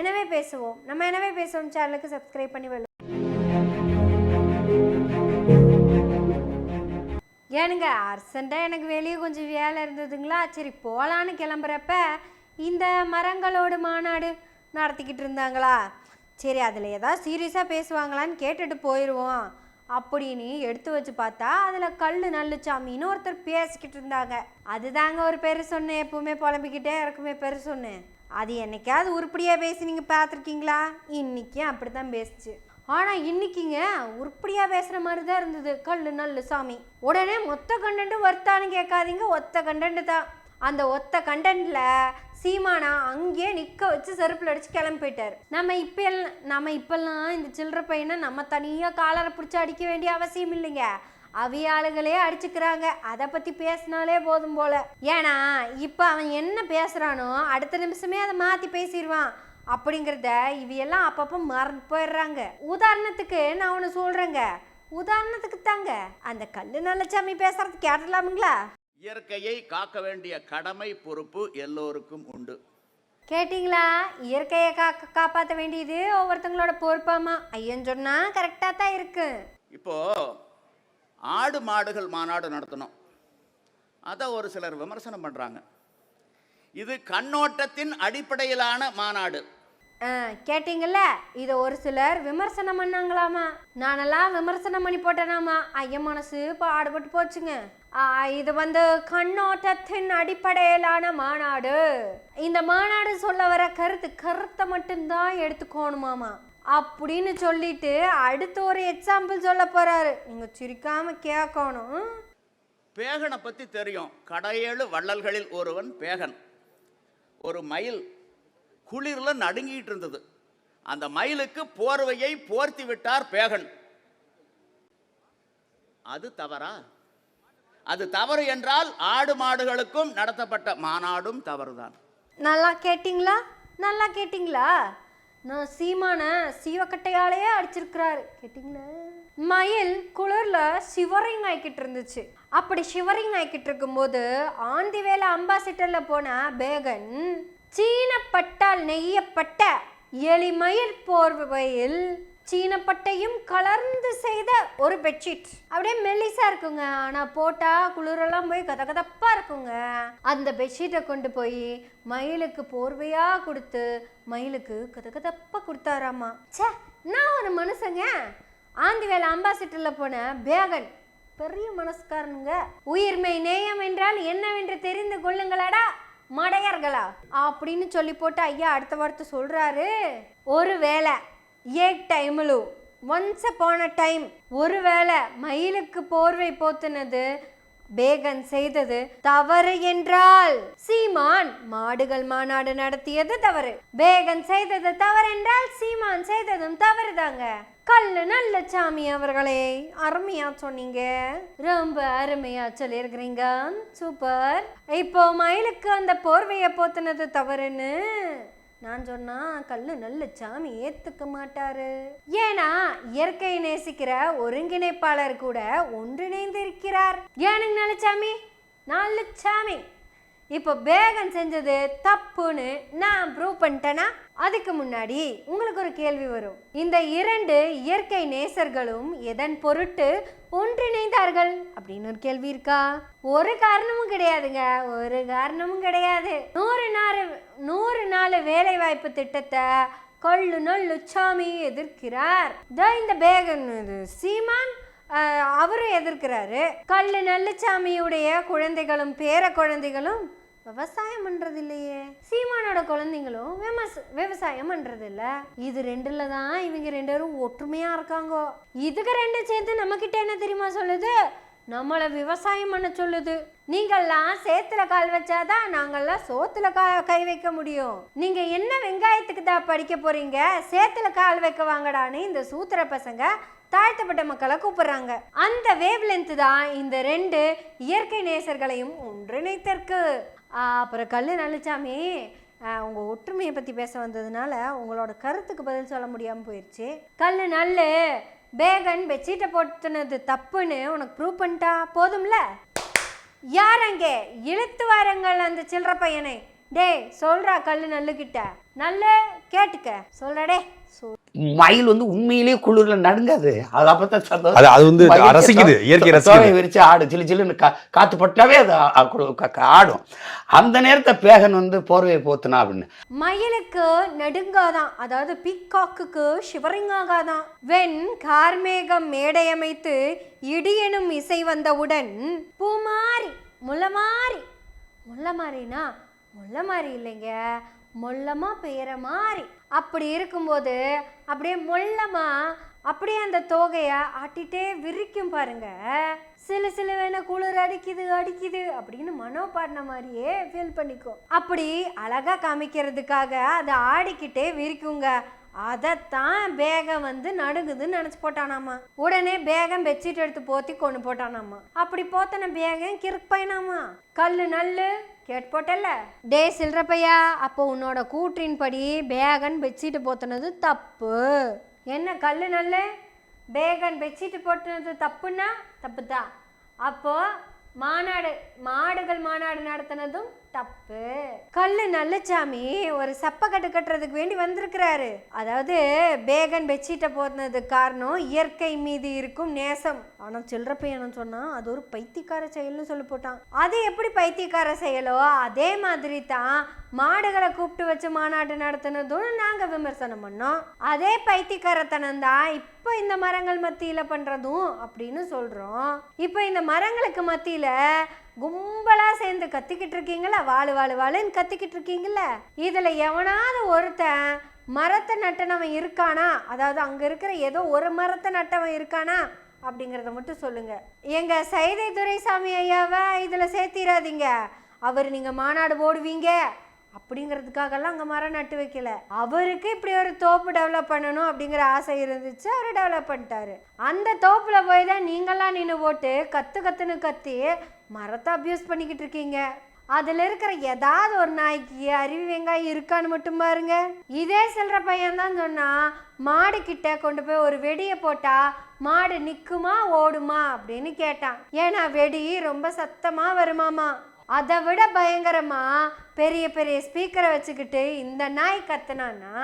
எனவே பேசுவோம். நம்ம எனவே பேசுவோம். சேனலுக்கு சப்ஸ்கிரைப் பண்ணி வரும் ஏனுங்க அர்சண்டாக எனக்கு வெளியே கொஞ்சம் வேலை இருந்ததுங்களா? சரி போகலான்னு கிளம்புறப்ப இந்த மரங்களோடு மாநாடு நடத்திக்கிட்டு இருந்தாங்களா? சரி அதில் ஏதாவது சீரியஸாக பேசுவாங்களான்னு கேட்டுட்டு போயிடுவோம் அப்படின்னு எடுத்து வச்சு பார்த்தா அதில் கல் நல்லுச்சாமின்னு ஒருத்தர் பேசிக்கிட்டு இருந்தாங்க. அதுதாங்க ஒரு பெரு சொன்னேன் எப்பவுமே புலம்பிக்கிட்டே இருக்குமே பேர் சொன்னேன் அது என்னைக்காவது உருப்படியாக பேசி நீங்கள் பார்த்துருக்கீங்களா? இன்றைக்கும் அப்படி தான் பேசுச்சு. ஆனால் இன்னைக்குங்க உருப்படியாக பேசுகிற மாதிரி தான் இருந்தது. கல் நல்லு சாமி. உடனே மொத்த கண்டென்ட்டு ஒர்த்தான்னு கேட்காதீங்க. ஒத்த கண்டென்ட் தான். அந்த ஒத்த கண்டென்ட்டில் சீமானா அங்கேயே நிற்க வச்சு செருப்பில் அடித்து கிளம்பி போயிட்டார். நம்ம இப்போ எல்லாம் நம்ம இப்போல்லாம் இந்த சில்லற பையனை நம்ம தனியாக காலரை பிடிச்சி அடிக்க வேண்டிய அவசியம் இல்லைங்க. அவியாளுகளே அடிச்சுக்கிறாங்க. அதை பற்றி பேசினாலே போதும் போல. ஏன்னா இப்போ அவன் என்ன பேசுகிறானோ அடுத்த நிமிஷமே அதை மாற்றி பேசிடுவான் அப்படிங்கிறத இவையெல்லாம் அப்பப்போ மறந்து போயிடுறாங்க. உதாரணத்துக்கு நான் ஒன்று சொல்கிறேங்க உதாரணத்துக்கு தாங்க. அந்த கல்லு நல்லச்சாமி பேசுறது கேட்டலாமுங்களா இயற்கையை காக்க வேண்டிய கடமை பொறுப்பு எல்லோருக்கும் உண்டு. கேட்டிங்களா? இயற்கையை காக்க காப்பாற்ற வேண்டியது ஒவ்வொருத்தங்களோட பொறுப்பாமா? ஐயன் சொன்னா கரெக்டாக தான் இருக்கு. இப்போ ஆடு மாடுகள் மாநாடு நடத்தணும். அதை ஒரு சிலர் விமர்சனம் பண்ணுறாங்க இது கண்ணோட்டத்தின் அடிப்படையிலான மாநாடு. ஆ, கேட்டிங்கல்ல? இதை ஒரு சிலர் விமர்சனம் பண்ணாங்களாமா? நானெல்லாம் விமர்சனம் பண்ணி போட்டேனாமா? ஐயன் மனசு பாடுபட்டு போச்சுங்க. இது வந்து கண்ணோட்டத்தின் அடிப்படையிலான மாநாடு. இந்த மாநாடு சொல்ல வர கருத்து கருத்தை மட்டும்தான் எடுத்துக்கோணுமாமா? அப்படின்னு சொல்லிட்டு அடுத்து ஒரு எக்ஸாம்பிள் சொல்ல போறாரு. நீங்க சிரிக்காம கேட்கணும். பேகனை பத்தி தெரியும். கடையேழு வள்ளல்களில் ஒருவன் பேகன். ஒரு மயில் குளிர்ல நடுங்கிட்டு இருந்தது. அந்த மயிலுக்கு போர்வையை போர்த்தி விட்டார் பேகன். அது தவறா? அது தவறு என்றால் ஆடு மாடுகளுக்கும் நடத்தப்பட்ட மாநாடும் தவறுதான். நல்லா கேட்டிங்களா? நல்லா கேட்டிங்களா? நான் சீமான சீவக்கட்டையாலேயே அடிச்சிருக்கிறாரு. கேட்டிங்களா? மயில் குளிர்ல சிவரிங் ஆயிக்கிட்டு இருந்துச்சு. அப்படி சிவரிங் ஆயிக்கிட்டு இருக்கும்போது ஆந்தி வேலை போன பேகன் சீன பட்டால் நெய்யப்பட்ட எலிமயில் போர்வையில் சீனப்பட்டையும் கலர்ந்து செய்த ஒரு பெட்ஷீட் அப்படியே மெல்லிசா இருக்குங்க. ஆனா போட்டா குளிரெல்லாம் போய் கதகதப்பா இருக்குங்க. அந்த பெட்ஷீட்டை கொண்டு போய் மயிலுக்கு போர்வையா கொடுத்து மயிலுக்கு கதகதப்பா கொடுத்தாராமா. ச்சே நான் ஒரு மனுஷங்க. ஆந்திவேல் அம்பாசிட்டர்ல போன பேகன். பெரிய மனசுக்காரனுங்க உயிர்மை நேயம் என்றால் என்னவென்று தெரிந்து கொள்ளுங்களடா மடையர்களா. அப்படின்னு சொல்லி போட்டு ஐயா அடுத்த வார்த்தை சொல்றாரு. ஒருவேளை ஏக் டைம்லு. ஒன்ஸ் போன டைம் ஒருவேளை மயிலுக்கு போர்வை போத்துனது பேகன் செய்தது தவறு என்றால். சீமான் மாடுகள் மாநாடு நடத்தியது தவறு. பேகன் செய்தது தவறு என்றால் சீமான் செய்ததும் தவறுதாங்க. கல்லு நல்ல சாமி அவர்களே அருமையா சொன்னீங்க. ரொம்ப அருமையா சொல்லியிருக்கிறீங்க. சூப்பர் இப்போ மயிலுக்கு அந்த போர்வையை போத்துனது தவறுன்னு நான் சொன்னா கல்லு நல்ல சாமி ஏத்துக்க மாட்டாரு. ஏன்னா இயற்கையை நேசிக்கிற ஒருங்கிணைப்பாளர் கூட ஒன்றிணைந்து இருக்கிறார் ஏனுங்க நல்லசாமி நல்லசாமி இப்போ பேகன் செஞ்சது தப்புன்னு நான் ப்ரூவ் பண்ணிட்டேன்னா அதுக்கு முன்னாடி உங்களுக்கு ஒரு கேள்வி வரும். இந்த இரண்டு இயற்கை நேசர்களும் எதன் பொருட்டு ஒன்றிணைந்தார்கள்? அப்படின்னு ஒரு கேள்வி இருக்கா? ஒரு காரணமும் கிடையாதுங்க. ஒரு காரணமும் கிடையாது. நூறு நாள் நூறு நாள் வேலை வாய்ப்பு திட்டத்தை கொள்ளு நொல்லு எதிர்க்கிறார். த இந்த பேகன் இது. சீமான் அவரும் எதிர்க்கிறாரு. கல்லு நல்லுச்சாமியுடைய குழந்தைகளும் பேர குழந்தைகளும் விவசாயம் பண்றது இல்லையே சீமானோட குழந்தைங்களும் விவசாயம் பண்றது இல்ல இது ரெண்டுல தான் இவங்க ரெண்டு பேரும் ஒற்றுமையா இருக்காங்க. இதுக்கு ரெண்டு சேர்த்து நம்ம கிட்ட என்ன தெரியுமா சொல்லுது? நம்மளை விவசாயம் பண்ண சொல்லுது. நீங்கள்லாம் சேத்துல கால் வச்சாதான் நாங்கள்லாம் சோத்துல கா கை வைக்க முடியும். நீங்க என்ன வெங்காயத்துக்கு தான் படிக்க போறீங்க? சேத்துல கால் வைக்க வாங்கடான்னு இந்த சூத்திர பசங்க தாழ்த்தப்பட்ட மக்களை கூப்பிடுறாங்க. அந்த வேவ்லென்த் தான் இந்த ரெண்டு இயற்கை நேசர்களையும் ஒன்றிணைத்திருக்கு. அப்புறம் கல்லு நல்லசாமி உங்கள் ஒற்றுமையை பற்றி பேச வந்ததுனால உங்களோட கருத்துக்கு பதில் சொல்ல முடியாமல் போயிடுச்சு கல் நல்லு பேகன் பெட்ஷீட்டை போட்டுனது தப்புன்னு உனக்கு ப்ரூவ் பண்ணிட்டா போதும்ல? யார் அங்கே? இழுத்து வாரங்கள் அந்த சில்லற பையனை. டேய் சொல்றா கல்லு நல்லுகிட்ட நல்ல கேட்டுக்க. சொல்றடே மயில் வந்து உண்மையிலேயே குளிர்ல நடுங்காது. அது அப்பதான் சந்தோஷம். அது அது வந்து ரசிக்குது இயற்கை ரசிக்குது. விரிச்சு ஆடு சிலு சிலுன்னு கா காத்து பட்டாவே அது ஆடும். அந்த நேரத்தை பேகன் வந்து போர்வையை போத்துனா அப்படின்னு. மயிலுக்கு நெடுங்காதான் அதாவது பீகாக்குக்கு ஷிவரிங் ஆகாதான் வெண் கார்மேகம் மேடையமைத்து இடியெனும் இசை வந்தவுடன் பூமாரி முள்ளமாரி முள்ளமாரினா முள்ளமாரி இல்லைங்க மொல்லமா பெயர மாதிரி அப்படி இருக்கும்போது அப்படியே மொல்லமா அப்படியே அந்த தோகையை ஆட்டிட்டே விரிக்கும் பாருங்க. சிலு சிலு வேணா குளிர் அடிக்குது அடிக்குது அப்படின்னு மனோ பாடின மாதிரியே ஃபீல் பண்ணிக்கும். அப்படி அழகா காமிக்கிறதுக்காக அதை ஆடிக்கிட்டே விரிக்குங்க. அதைத்தான் பேகம் வந்து நடுங்குதுன்னு நினச்சி போட்டானாமா. உடனே பேகம் பெட்ஷீட் எடுத்து போத்தி கொண்டு போட்டானாமா. அப்படி போத்தன பேகம் கிறுப்பைனாமா கல்லு நல்லு கேட்டு போட்டல டே சில்றப்பையா அப்போ உன்னோட கூற்றின்படி பேகன் பெட்ஷீட்டு போத்துனது தப்பு. என்ன கல்லு நல்லு? பேகன் பெட்ஷீட்டு போட்டுனது தப்புன்னா தப்பு தான் அப்போது மாநாடு மாடுகள் மாநாடு நடத்தினதும் தப்பு. கல்லு நல்லசாமி ஒரு சப்பக்கட்டு கட்டுறதுக்கு வேண்டி வந்திருக்கிறாரு. அதாவது பேகன் பெட்ஷீட்டை போனது காரணம் இயற்கை மீது இருக்கும் நேசம். ஆனால் சில்லற பையனும் சொன்னால் அது ஒரு பைத்தியக்கார செயல்னு சொல்லி போட்டான். அது எப்படி பைத்தியக்கார செயலோ? அதே மாதிரி தான் மாடுகளை கூப்பிட்டு வச்சு மாநாடு நடத்தினதும் நாங்கள் விமர்சனம் பண்ணோம். அதே பைத்தியக்காரத்தனம் தான் இப்போ இந்த மரங்கள் மத்தியில் பண்ணுறதும் அப்படின்னு சொல்கிறோம் இப்போ இந்த மரங்களுக்கு மத்தியில் கும்பலா சேர்ந்து கத்திக்கிட்டு இருக்கீங்களா? வாழு வாழு வாழுன்னு கத்திக்கிட்டு இருக்கீங்கள இதுல எவனாவது ஒருத்தன் மரத்தை நட்டனவன் இருக்கானா? அதாவது அங்க இருக்கிற ஏதோ ஒரு மரத்தை நட்டவன் இருக்கானா? அப்படிங்கிறத மட்டும் சொல்லுங்க. எங்க சைதை துரைசாமி ஐயாவை இதுல சேர்த்திராதீங்க. அவர் நீங்க மாநாடு போடுவீங்க. அப்படிங்கிறதுக்காகலாம் அங்கே மரம் நட்டு வைக்கல. அவருக்கு இப்படி ஒரு தோப்பு டெவலப் பண்ணணும் அப்படிங்கிற ஆசை இருந்துச்சு. அவர் டெவலப் பண்ணிட்டாரு. அந்த தோப்பில் போய் தான் நீங்களாம் நின்று போட்டு கற்று கத்துன்னு கத்தி மரத்தை அப்யூஸ் பண்ணிக்கிட்டு இருக்கீங்க. அதில் இருக்கிற ஏதாவது ஒரு நாய்க்கு அருவி வெங்காயம் இருக்கான்னு மட்டும் பாருங்க. இதே செல்ற பையன் தான் சொன்னா மாடு கிட்ட கொண்டு போய் ஒரு வெடியை போட்டா மாடு நிற்குமா ஓடுமா அப்படின்னு கேட்டான். ஏன்னா வெடி ரொம்ப சத்தமா வருமாமா. அதை விட பயங்கரமா பெரிய பெரிய ஸ்பீக்கரை வச்சுக்கிட்டு இந்த நாய் கத்துனானா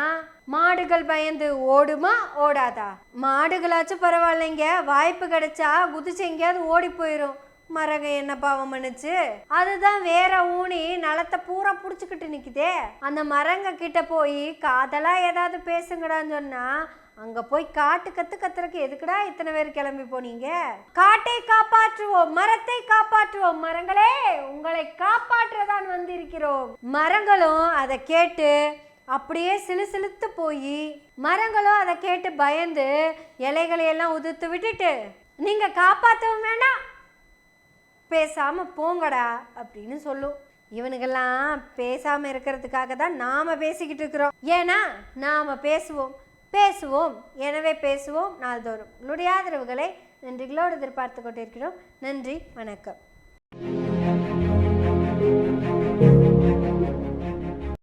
மாடுகள் பயந்து ஓடுமா ஓடாதா? மாடுகளாச்சும் பரவாயில்லைங்க. வாய்ப்பு கிடைச்சா குதிச்சு எங்கேயாவது ஓடி போயிடும் மரக என்ன பாவம் பண்ணுச்சு? அதுதான் வேற ஊனி நலத்தை பூரா புடிச்சுக்கிட்டு நிக்குதே. அந்த மரங்க கிட்ட போய் காதலா ஏதாவது பேசுங்கடான்னு சொன்னா அங்க போய் காட்டு கத்து கத்துறக்கு எதுக்குடா இத்தனை பேர் கிளம்பி போனீங்க? காட்டை காப்பாற்றுவோம் மரத்தை காப்பாற்றுவோம் மரங்களே உங்களை காப்பாற்றதான் வந்திருக்கிறோம். மரங்களும் அதை கேட்டு அப்படியே சிலு சிலுத்து போய் மரங்களும் அதை கேட்டு பயந்து இலைகளையெல்லாம் உதிர்த்து விட்டுட்டு நீங்க காப்பாற்றவும் வேணாம் பேசாமல் போங்கடா அப்படின்னு சொல்லும். இவனுங்கெல்லாம் பேசாமல் இருக்கிறதுக்காக தான் நாம் பேசிக்கிட்டு இருக்கிறோம். ஏன்னா நாம் பேசுவோம். பேசுவோம். எனவே பேசுவோம் நாள்தோறும். உங்களுடைய ஆதரவுகளை நன்றிகளோடு எதிர்பார்த்து கொண்டிருக்கிறோம். நன்றி வணக்கம்.